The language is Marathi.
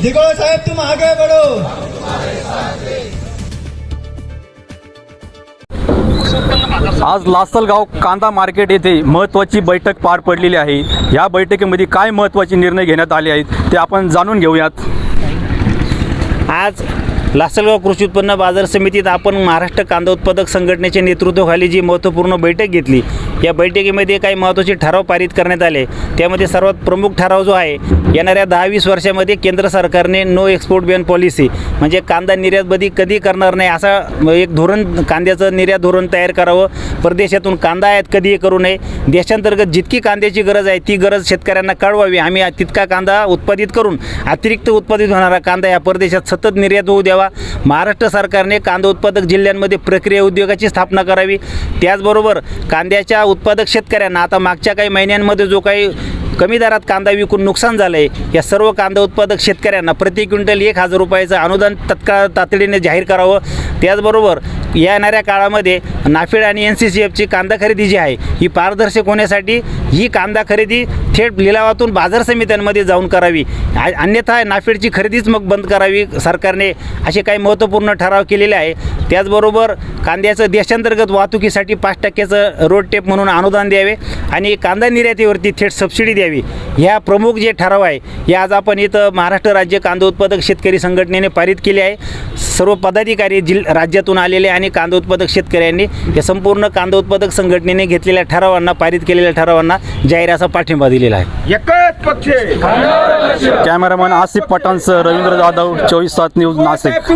दिगोळ साहेब तुम आगे बढ़ो आज लासलगाव कांदा मार्केट येथे महत्त्वाची बैठक पार पडलेली आहे. या बैठकीमध्ये काय महत्त्वाचे निर्णय घेण्यात आले आहेत ते आपण जाणून घेऊयात. आज लासलगाव कृषी उत्पन्न बाजार समितीत आपण महाराष्ट्र कांदा उत्पादक संघटनेच्या नेतृत्वाखाली जी महत्त्वपूर्ण बैठक घेतली या बैठकीमध्ये काही महत्त्वाचे ठराव पारित करण्यात आले. त्यामध्ये सर्वात प्रमुख ठराव जो आहे येणाऱ्या दहा वीस वर्षामध्ये केंद्र सरकारने नो एक्सपोर्ट बॅन पॉलिसी म्हणजे कांदा निर्यातबंदी कधी करणार नाही असा एक धोरण कांद्याचं निर्यात धोरण तयार करावं. परदेशातून कांदा आयात कधीही करू नये. देशांतर्गत जितकी कांद्याची गरज आहे ती गरज शेतकऱ्यांना कळवावी. आम्ही तितका कांदा उत्पादित करून अतिरिक्त उत्पादित होणारा कांदा या परदेशात सतत निर्यात होऊ द्यावा. महाराष्ट्र सरकारने कांदा उत्पादक जिल्ह्यांमध्ये प्रक्रिया उद्योगाची स्थापना करावी. त्याचबरोबर कांद्याच्या उत्पादक शेतकऱ्यांना आता मागच्या काही महिन्यांमध्ये जो काही कमी दरात कांदा विकून नुकसान झालं आहे या सर्व कांदा उत्पादक शेतकऱ्यांना प्रति क्विंटल एक हजार रुपयाचं अनुदान तत्काळ तातडीने जाहीर करावं. त्याचबरोबर येणाऱ्या काळामध्ये नाफेड आणि एन सी सी एफची कांदा खरेदी जी आहे ही पारदर्शक होण्यासाठी ही कांदा खरेदी थेट लिलावातून बाजार समित्यांमध्ये जाऊन करावी. अन्यथा नाफेडची खरेदीच मग बंद करावी सरकारने असे काही महत्त्वपूर्ण ठराव केलेले आहे. त्याचबरोबर कांद्याचं देशांतर्गत वाहतुकीसाठी पाच टक्क्याचं रोड टेप म्हणून अनुदान द्यावे आणि कांदा निर्यातीवरती थेट सबसिडी द्यावी. ह्या प्रमुख जे ठराव आहे हे आज आपण इथं महाराष्ट्र राज्य कांदा उत्पादक शेतकरी संघटनेने पारित केले आहे. सर्व पदाधिकारी जिल राज्यातून आलेले आणि कांदा उत्पादक शेतकऱ्यांनी या संपूर्ण कांदा उत्पादक संघटनेने घेतलेल्या ठरावांना पारित केलेल्या ठरावांना जाहीर असा पाठिंबा दिलेला आहे. एकच पक्ष कॅमेरामॅन आसिफ पठाणसह रवींद्र जाधव चोवीस सात न्यूज नाशिक.